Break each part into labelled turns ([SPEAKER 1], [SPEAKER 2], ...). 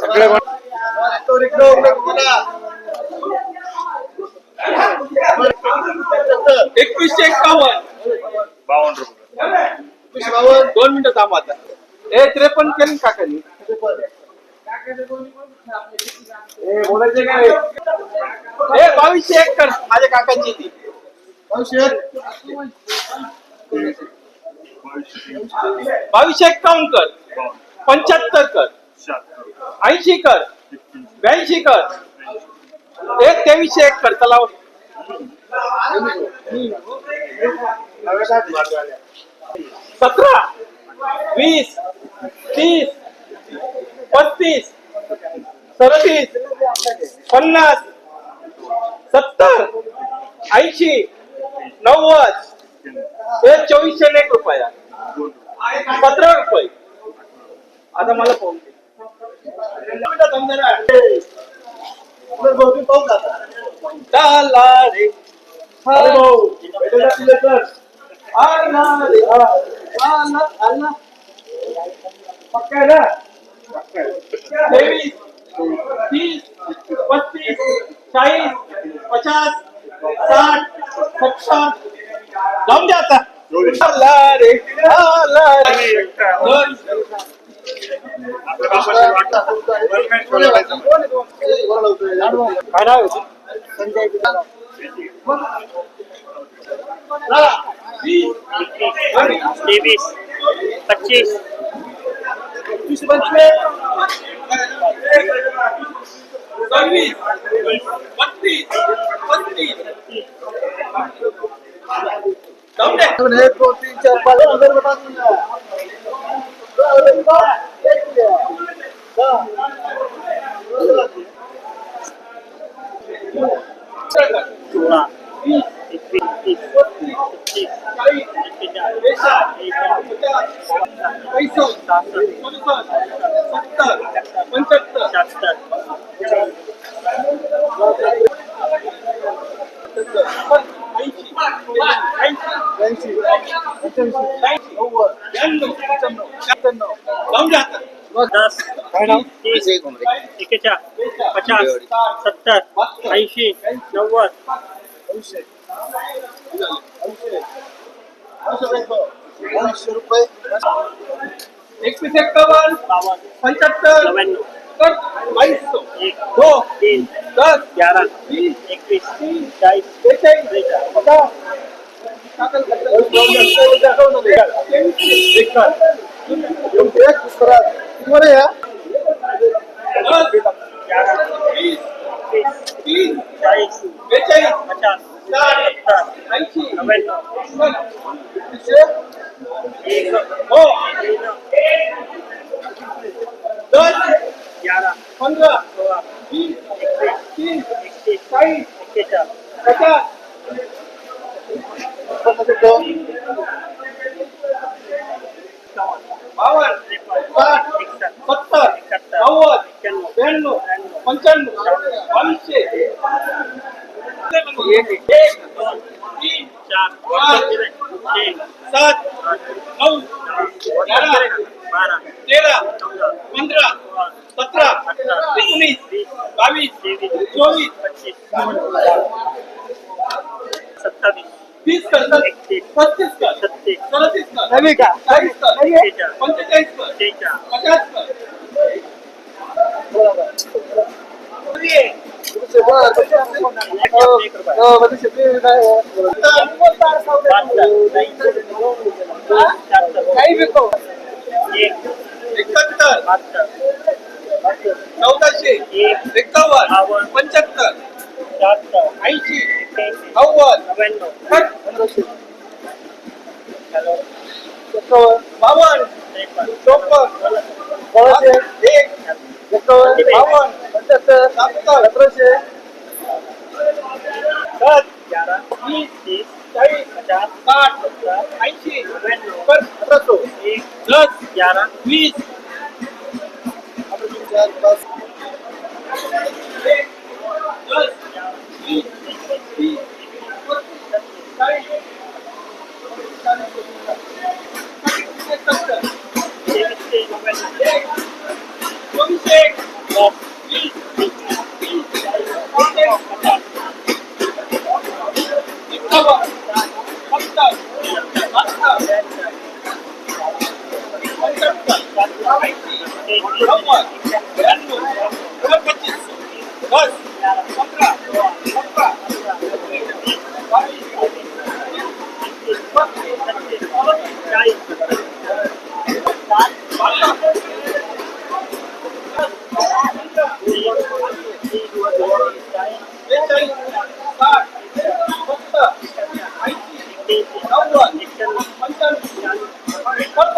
[SPEAKER 1] सगळे
[SPEAKER 2] एकवीसशे एक्कावन्न
[SPEAKER 1] बावन्न रुपये.
[SPEAKER 2] दोन मिनिटं थांबा आता. ए त्रेपन्न केली ना काकांनी ए बोलायचे काय? ए बावीसशे एक कर माझ्या काकांची ती. बावीसशे एक्कावन्न कर. पंच्याहत्तर कर. ऐंशी कर ब्याऐंशी कर एक तेवीसशे एक कर चला सतरा. वीस. तीस. पस्तीस. सदतीस. पन्नास. सत्तर. ऐंशी. नव्वद. हे चोवीसशे एक रुपया सतरा रुपये. आता मला पाहून तेवीस तीस पस्तीस चाळीस पचास साठ सत्तर जाऊन द्या आता रे आला रे दोन. काय नाव? वीस,
[SPEAKER 3] तेवीस पच्चीस.
[SPEAKER 1] दोन तीन चार पाच हजार रुपये टाकून द्या.
[SPEAKER 3] सोळा एकवीस तीस पस्तीस
[SPEAKER 2] चाळीस
[SPEAKER 3] एक्केचाळीस
[SPEAKER 2] बेचाळीस पचास सत्तर ऐंशी
[SPEAKER 1] नव्वद। रुपये
[SPEAKER 2] एकशे
[SPEAKER 3] सत्तावन
[SPEAKER 2] पंच्याहत्तर बाईस
[SPEAKER 3] सौ
[SPEAKER 2] दो
[SPEAKER 3] तीन
[SPEAKER 2] दस
[SPEAKER 3] ग्यारह बीस इक्कीस
[SPEAKER 2] चालीस
[SPEAKER 3] बेचालीस
[SPEAKER 2] तुम्हारे यहाँ
[SPEAKER 1] एक
[SPEAKER 2] हो
[SPEAKER 3] तीन
[SPEAKER 2] दस
[SPEAKER 3] ग्यारह
[SPEAKER 2] पंधरा
[SPEAKER 3] सोळा
[SPEAKER 2] वीस
[SPEAKER 3] एकवीस
[SPEAKER 2] तीस
[SPEAKER 3] एकतीस
[SPEAKER 2] चाळीस
[SPEAKER 3] एक्केचाळीस
[SPEAKER 2] पचास
[SPEAKER 1] पन्नास रुपये.
[SPEAKER 2] बावन्न
[SPEAKER 3] त्रेपन्न
[SPEAKER 2] साठ
[SPEAKER 3] एकसष्ट
[SPEAKER 2] सत्तर
[SPEAKER 3] एकाहत्तर
[SPEAKER 2] नव्वद
[SPEAKER 3] एक्क्याण्णव
[SPEAKER 2] ब्याण्णव पंच्याण्णव बावीसशे एक एक
[SPEAKER 3] दोन
[SPEAKER 2] तीन
[SPEAKER 3] चार
[SPEAKER 2] पाच
[SPEAKER 3] छे
[SPEAKER 2] सात नऊ
[SPEAKER 3] बारा
[SPEAKER 2] तेरा पंधरा सतरा
[SPEAKER 3] अठरा
[SPEAKER 2] एकोणीस बावीस चोवीस
[SPEAKER 3] सत्तावीस
[SPEAKER 2] तीस कर पस्तीस कर
[SPEAKER 3] छत्तीस
[SPEAKER 2] सदतीस कर चाळीस कर पंचेचाळीस कर पचास कर काही एकाहत्तर चौदाशे एकावन्न पंच्याहत्तर ऐंशी नव्वद बावन्न चोपन्न एक
[SPEAKER 1] एकावन्न,
[SPEAKER 2] बावन्न
[SPEAKER 1] पंच्याहत्तर,
[SPEAKER 2] सत्तर
[SPEAKER 1] सतराशे,
[SPEAKER 2] सात
[SPEAKER 3] ग्यारह
[SPEAKER 2] वीस
[SPEAKER 3] तीस
[SPEAKER 2] चाळीस
[SPEAKER 3] पचास
[SPEAKER 2] साठ
[SPEAKER 3] सत्तर
[SPEAKER 2] ऐंशी
[SPEAKER 3] नव्याण्णव
[SPEAKER 2] कर
[SPEAKER 1] अठराशे.
[SPEAKER 3] एक
[SPEAKER 2] दस
[SPEAKER 3] ग्यारह
[SPEAKER 2] वीस
[SPEAKER 1] चार, पाच,
[SPEAKER 3] music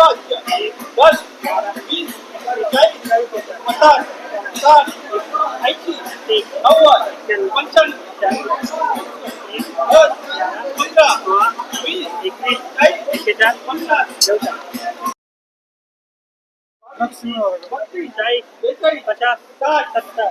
[SPEAKER 3] પાંચ દસ
[SPEAKER 1] વીસ ચાલીસ
[SPEAKER 3] પચાસ સાત એંશી નવ્વદ પંચાણું દસ
[SPEAKER 2] પંદર વીસ ચાલીસ
[SPEAKER 3] પચાસ પચાસ સાત સત્તર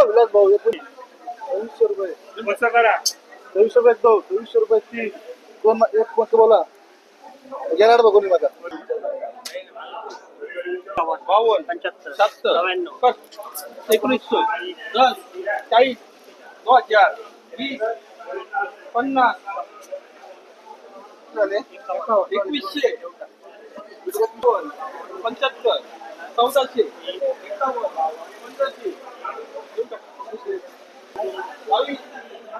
[SPEAKER 1] विलास भाऊ एकोणीस चोवीसशे रुपये चोवीसशे रुपये दो चोवीसशे रुपये तीन दोन एक बोला घेणार बघ माझा
[SPEAKER 2] बावन्न
[SPEAKER 3] पंच्याहत्तर
[SPEAKER 2] सत्तर
[SPEAKER 3] नव्याण्णव
[SPEAKER 2] एकोणीसशे दस चाळीस दोन हजार वीस पन्नास झाले एकवीसशे एकावन्न, पंच्याहत्तर चौदाशे एकावन्न पंधराशे बावीस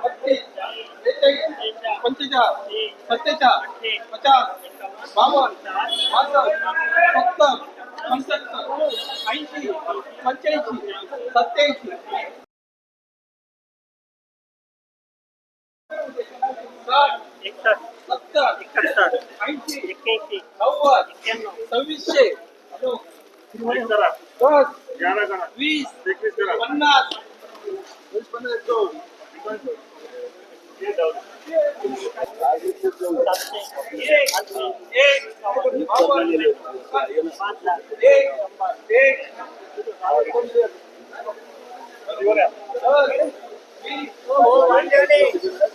[SPEAKER 2] बत्तीस बेचाळीस पंचेचाळीस सत्तेचाळीस पचास बावन्न बासष्ट सत्तर पंच्याहत्तर ऐंशी पंच्याऐंशी सत्याऐंशी साठ
[SPEAKER 3] एकसष्ट
[SPEAKER 2] सत्तर
[SPEAKER 3] एकाहत्तर
[SPEAKER 2] ऐंशी
[SPEAKER 3] एक्क्याऐंशी
[SPEAKER 2] नव्वद
[SPEAKER 3] एक्क्याण्णव
[SPEAKER 2] सव्वीसशे
[SPEAKER 3] करा
[SPEAKER 2] दस
[SPEAKER 3] ग्यारा करा
[SPEAKER 2] वीस
[SPEAKER 3] एकवीस करा
[SPEAKER 2] पन्नास
[SPEAKER 1] वीस पन्नास दो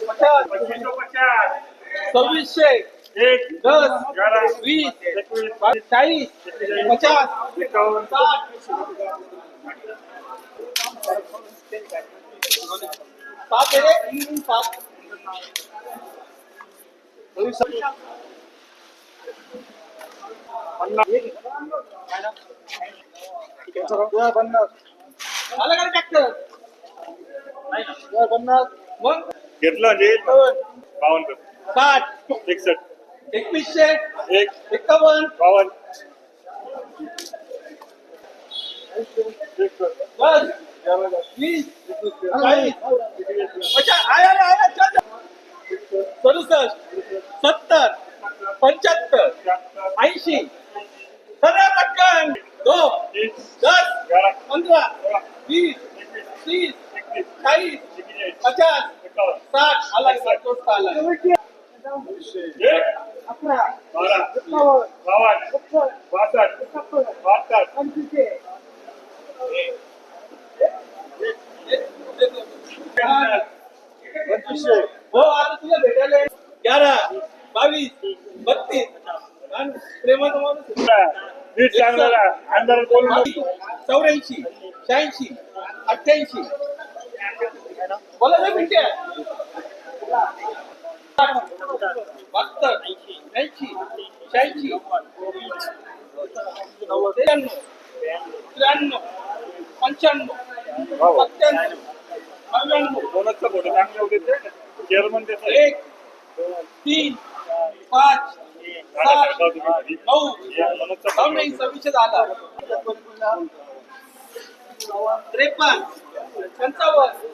[SPEAKER 2] पचास
[SPEAKER 3] पचास
[SPEAKER 2] सव्वीसशे
[SPEAKER 3] एक
[SPEAKER 2] दस वीस चाळीस पचास
[SPEAKER 3] एकावन्न.
[SPEAKER 2] सात सात. झालं का ट्रॅक्टर
[SPEAKER 1] पन्नास
[SPEAKER 2] मग?
[SPEAKER 3] घेतलं म्हणजे बावन्न
[SPEAKER 2] साठ
[SPEAKER 3] एकसष्ट.
[SPEAKER 2] एकवीसशे
[SPEAKER 3] एक.
[SPEAKER 2] एकावन्न.
[SPEAKER 3] बावन्न.
[SPEAKER 2] वीस. चाळीस. सदुसष्ट सत्तर पंच्याहत्तर ऐंशी. सगळ्या पटकन. दो दस पंधरा वीस तीस चाळीस पचास साठ. आला संतोष आला.
[SPEAKER 3] बारा बावन्न बासष्ट
[SPEAKER 1] पंचवीसशे
[SPEAKER 2] हो आता तुला भेटायला ग्यारा बावीस बत्तीस आणि प्रेमाचा माणूस
[SPEAKER 3] नीट चांगला बोलू
[SPEAKER 2] चौऱ्याऐंशी शहाऐंशी अठ्ठ्याऐंशी. बोला ना मिनिटे बहात्तर ऐंशी शहाऐंशी त्र्याण्णव त्र्याण्णव. पंच्याण्णव. सत्त्याण्णव.
[SPEAKER 3] चेअरमन
[SPEAKER 2] एक तीन पाच सात नऊ. नाही सव्वीसशे झाला. त्रेपन्न. पंचावन्न.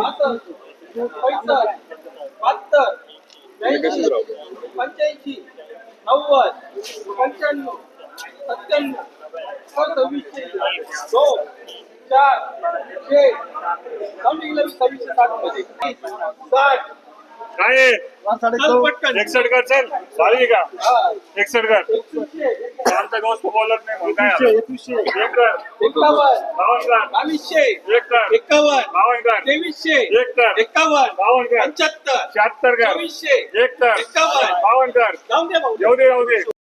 [SPEAKER 2] पैसष्ट. बहात्तर पंच्याऐंशी. नव्वद. पंच्याण्णव. सत्त्याण्णव सव्वीसशे दोन चारमध्ये साठ
[SPEAKER 3] काय
[SPEAKER 2] चल पटकन.
[SPEAKER 3] एकसठ कर चल. चालेल का एकसठ कर
[SPEAKER 2] एकवीसशे
[SPEAKER 3] आमचा गाव बोलत नाही मग काय
[SPEAKER 1] एकवीसशे
[SPEAKER 3] आलं?
[SPEAKER 1] एकवीसशे.
[SPEAKER 3] एक कर
[SPEAKER 2] एकावन्न.
[SPEAKER 3] बावन्न. कर
[SPEAKER 2] बावीसशे.
[SPEAKER 3] एक कर
[SPEAKER 2] एकावन्न.
[SPEAKER 3] बावन्न. कर
[SPEAKER 2] तेवीसशे.
[SPEAKER 3] एक कर
[SPEAKER 2] एकावन्न.
[SPEAKER 3] बावन्न. कर
[SPEAKER 2] पंच्याहत्तर.
[SPEAKER 3] शहात्तर. कर
[SPEAKER 2] चोवीसशे.
[SPEAKER 3] एक कर
[SPEAKER 2] एकावन्न.
[SPEAKER 3] बावन्न. कर
[SPEAKER 2] दे
[SPEAKER 3] येऊ दे येऊ दे.